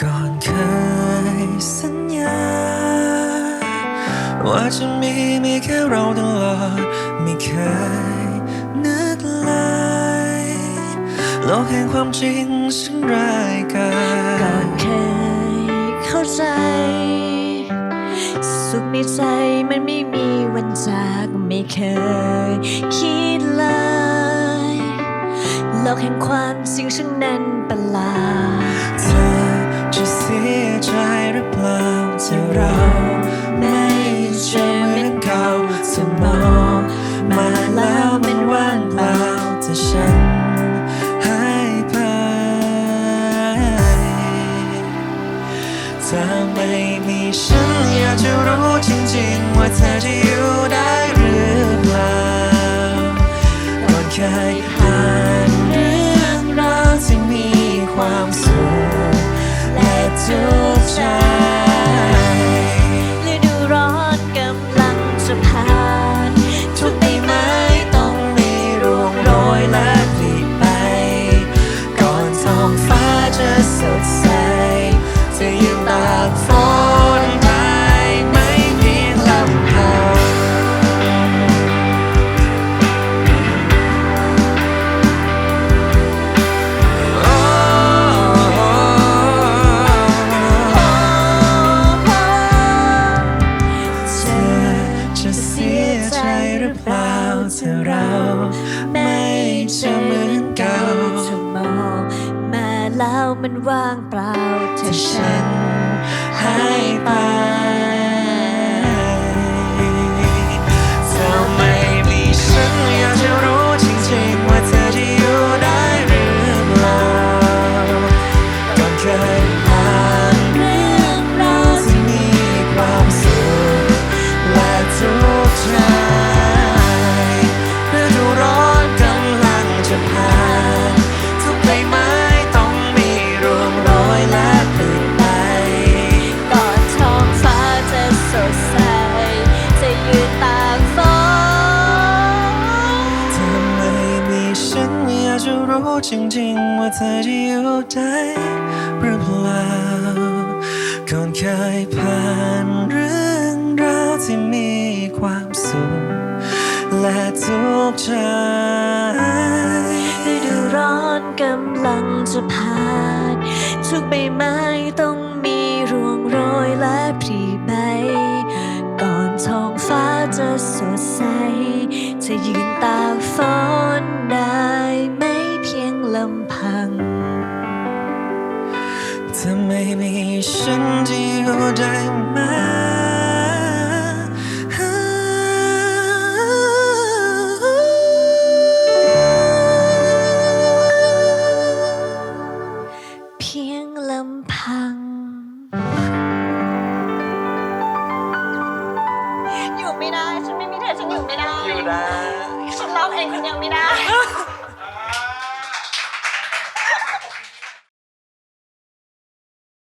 ก่อนเคยสัญญา ว่าจะมีมีแค่เราตลอด ไม่เคยนึกเลยโลกแห่งความจริงฉันรายกาก่อนเคยเข้าใจ สุขในใจมันไม่มีวันจากไม่เคยคิดเลยโลกแห่งความจริงช่างนั้นประหลาด ที่เราไม่เจอเหมือนเขาเธอมองมาแล้วมันว่างเปล่าแต่ฉันหายไปถ้าไม่มีฉันอยากจะรู้จริงๆว่าเธอจ ถ้าเราไม่เจอเหมือนเก่าเธอมองมาแล้วมันว่างเปล่าเธอถ้าฉันนหายไป จริงๆว่าเธอจะอยู่ได้หรือเปล่าก่อนเคยผ่านเรื่องราวที่มีความสุขและทุกข์ใจฤดูร้อนกำลังจะผ่านทุกใบไม้ต้องมีร่วงโรยและผลิใบ ก่อนท้องฟ้าจะสดใสจะยืนตา ได้ไหมเพียงลำพัง อยู่ไม่ได้ ฉันไม่มีเธอฉันอยู่ไม่ได้ อยู่ได้ฉันร้องเองคนเดียวไม่ได้